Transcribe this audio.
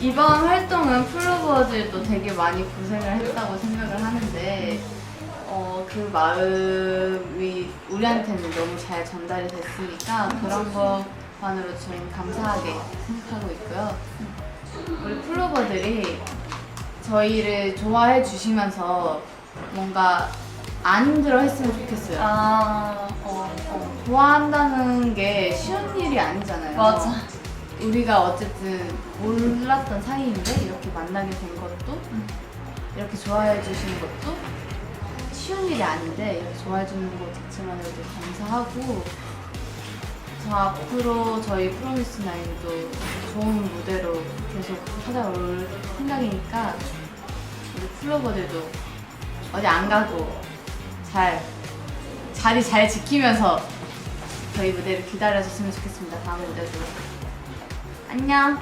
이번 활동은 플로버들도 되게 많이 고생을 했다고 생각을 하는데 어, 그 마음이 우리한테는 너무 잘 전달이 됐으니까 그런 것만으로 저희는 감사하게 생각하고 있고요. 우리 플로버들이 저희를 좋아해 주시면서 뭔가 안 힘들어 했으면 좋겠어요. 아, 어, 어. 좋아한다는 게 쉬운 일이 아니잖아요. 맞아. 우리가 어쨌든 몰랐던 사이인데 이렇게 만나게 된 것도 이렇게 좋아해 주시는 것도 쉬운 일이 아닌데 이렇게 좋아해 주는 것 자체만으로도 감사하고 저 앞으로 저희 프로미스 나인도 좋은 무대로 계속 찾아올 생각이니까 우리 플로버들도 어디 안 가고 잘 자리 잘 지키면서 저희 무대를 기다려줬으면 좋겠습니다. 다음 무대도 안녕.